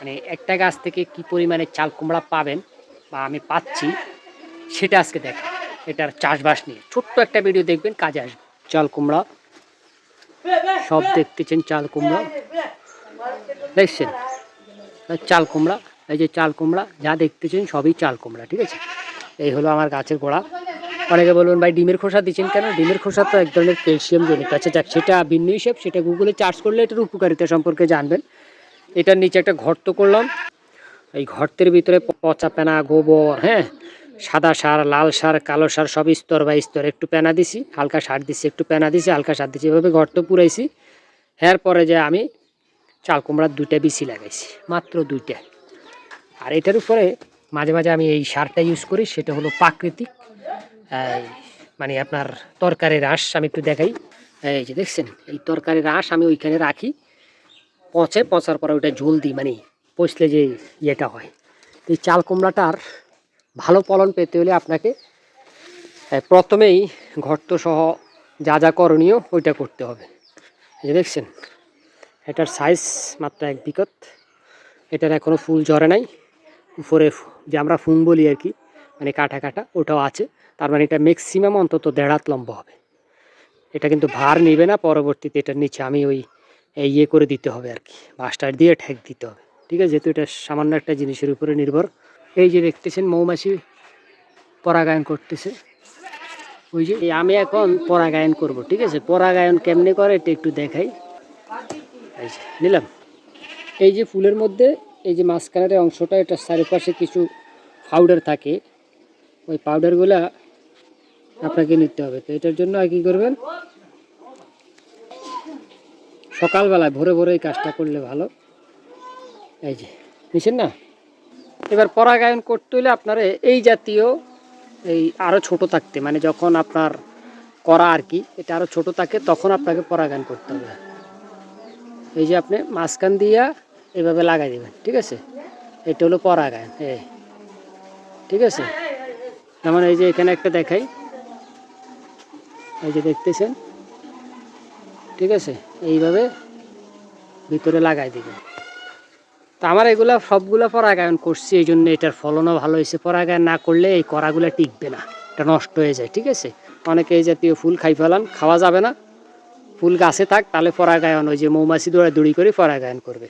মানে একটা গাছ থেকে কি পরিমাণে চাল কুমড়া পাবেন বা আমি পাচ্ছি, সেটা আজকে দেখ এটার চাষবাস নিয়ে ছোট্ট একটা ভিডিও দেখবেন, কাজে আসবে। চাল কুমড়া, সব দেখতেছেন চাল কুমড়া। দেখছেন? চাল কুমড়া, এই যে চাল কুমড়া, যা দেখতেছেন সবই চাল কুমড়া, ঠিক আছে? এই হলো আমার গাছের গোড়া। অনেকে বলবেন, ভাই, ডিমের খোসা দিচ্ছেন কেন? ডিমের খোসা তো এক ধরনের ক্যালসিয়াম জনিত আছে। যাক, সেটা ভিন্ন হিসেব, সেটা গুগলে চার্জ করলে এটার উপকারিতা সম্পর্কে জানবেন। এটার নিচে একটা গর্ত করলাম। এই গর্তের ভিতরে পচা পেনা, গোবর হ্যাঁ? সাদা সার, লাল সার, কালো সার সব স্তর বা স্তর। একটু পেনা দিছি, হালকা সার দিছি, একটু পেনা দিছি, হালকা সার দিছি। এভাবে গর্ত পুরাইছি। এর পরে যে আমি চাল কুমড়ার দুইটা বিচি লাগাইছি, মাত্র দুইটা। আর এটার উপরে মাঝে মাঝে আমি এই সারটা ইউজ করি, সেটা হলো প্রাকৃতিক মানে আপনার তরকারির আঁশ, আমি একটু দেখাই। এই যে দেখছেন, এই তরকারির আঁশ আমি ওইখানে রাখি। পচে, পচার পরে ওইটা ঝোল দিই মানে পচলে যে ইয়েটা হয়। এই চাল কুমড়াটার ভালো ফলন পেতে হলে আপনাকে প্রথমেই ঘর্ত সহ যা যা করণীয় ওইটা করতে হবে। যে দেখছেন, এটার সাইজ মাত্র এক বিকট এটার এখনও ফুল ঝরে নাই। উপরে যে আমরা ফুং বলি আর কি মানে কাটা কাটা, ওটাও আছে। তার মানে এটা ম্যাক্সিমাম অন্তত দেড় হাত লম্বা হবে। এটা কিন্তু ভার নিবে না, পরবর্তীতে এটার নিচে আমি ওই ইয়ে করে দিতে হবে আর কি। বাসটার দিয়ে ঠেক দিতে হবে। ঠিক আছে? যেহেতু এটা সামান্য একটা জিনিসের উপরে নির্ভর। এই যে দেখতেছেন, মৌমাছি পরাগায়ন করতেছে। ওই যে আমি এখন পরাগায়ন করব, ঠিক আছে? পরাগায়ন কেমনে করে এটা একটু দেখাই। যে, নিলাম। এই যে ফুলের মধ্যে, এই যে মাঝখানের অংশটা, এটা চারিপাশে কিছু পাউডার থাকে। ওই পাউডারগুলা আপনাকে নিতে হবে। তো এটার জন্য আর কি করবেন? সকালবেলায় ভোরে ভোরে এই কাজটা করলে ভালো। এই যে, নিছেন না? এবার পরাগায়ন করতে হলে আপনার এই জাতীয় এই আরও ছোট থাকতে মানে যখন আপনার করা আর কি, এটা আরও ছোট থাকে তখন আপনাকে পরাগায়ন করতে হবে। এই যে আপনি মাঝখান দিয়া এভাবে লাগাই দেবেন, ঠিক আছে? এটা হলো পরাগায়ন, এই। ঠিক আছে? যেমন এই যে এখানে একটা দেখাই। এই যে দেখতেছেন? ঠিক আছে? এইভাবে ভিতরে লাগাই দিবেন। তো আমার এগুলা সবগুলো পরাগায়ন করছি এই জন্য এটার ফলনও ভালো হয়েছে। পরাগায়ন না করলে এই করাগুলো টিকবে না, এটা নষ্ট হয়ে যায়, ঠিক আছে? অনেকে এই জাতীয় ফুল খাই ফেলান, খাওয়া যাবে না। ফুল গাছে থাক, তাহলে পরাগায়ন, ওই যে মৌমাছি দৌড়াদৌড়ি করে পরাগায়ন করবে।